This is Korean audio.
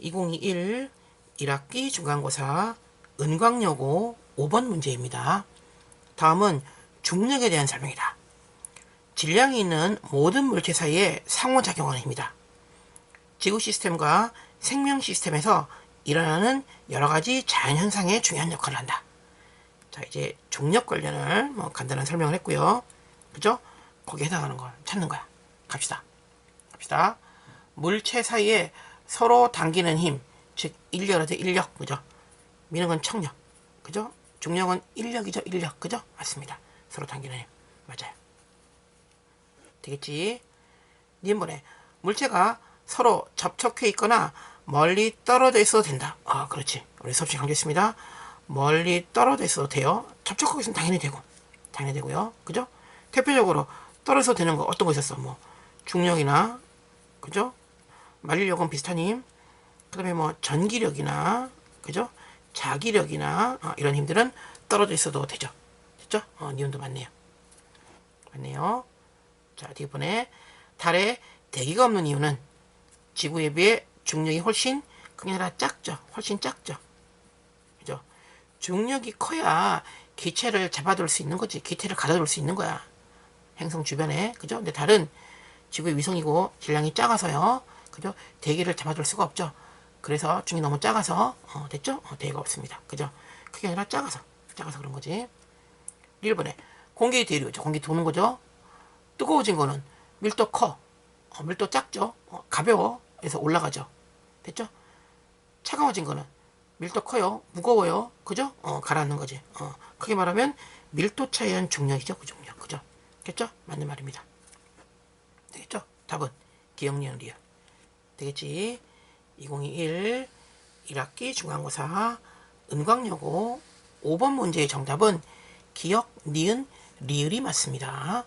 2021 1학기 중간고사 은광여고 5번 문제입니다. 다음은 중력에 대한 설명이다. 질량이 있는 모든 물체 사이에 상호작용하는 힘이다. 지구 시스템과 생명 시스템에서 일어나는 여러 가지 자연현상에 중요한 역할을 한다. 자, 이제 중력 관련을 뭐 간단한 설명을 했고요. 그죠? 거기에 해당하는 걸 찾는 거야. 갑시다. 갑시다. 물체 사이에 서로 당기는 힘, 즉 인력이라도 인력, 그죠? 건 청력, 그죠? 중력은 인력이죠, 인력, 그죠? 맞습니다. 서로 당기는 힘, 맞아요. 되겠지? 님번에 물체가 서로 접촉해 있거나 멀리 떨어져 있어도 된다. 아, 그렇지. 우리 수업 강조했습니다. 멀리 떨어져 있어도 돼요. 접촉하고 있으면 당연히 되고, 당연히 되고요. 그죠? 대표적으로 떨어져도 되는 거 어떤 거 있었어? 뭐 중력이나, 그죠? 만리력은 비슷한 힘. 그다음에 뭐 전기력이나, 그죠? 자기력이나 어, 이런 힘들은 떨어져 있어도 되죠. 됐죠? 어, 니온도 맞네요. 맞네요. 자, 뒷번에 달에 대기가 없는 이유는 지구에 비해 중력이 훨씬 그게 아니라 작죠. 훨씬 작죠. 그죠? 중력이 커야 기체를 잡아둘 수 있는 거지. 기체를 가둬둘 수 있는 거야. 행성 주변에. 그죠? 근데 달은 지구의 위성이고 질량이 작아서요. 그죠? 대기를 잡아둘 수가 없죠. 그래서 중이 너무 작아서 어, 됐죠? 어, 대기가 없습니다. 그죠? 그게 아니라 작아서 작아서 그런 거지. 1번에 공기 대류죠. 공기 도는 거죠. 뜨거워진 거는 밀도 커. 어, 밀도 작죠. 어, 가벼워. 그래서 올라가죠. 됐죠? 차가워진 거는 밀도 커요. 무거워요. 그죠? 어, 가라앉는 거지. 어, 크게 말하면 밀도 차에 의한 중력이죠. 그 중력. 그죠? 됐죠? 맞는 말입니다. 되겠죠? 답은 기억리은 리얼. 되겠지? 2021 1학기 중간고사 은광여고 5번 문제의 정답은 기억, 니은, 리을이 맞습니다.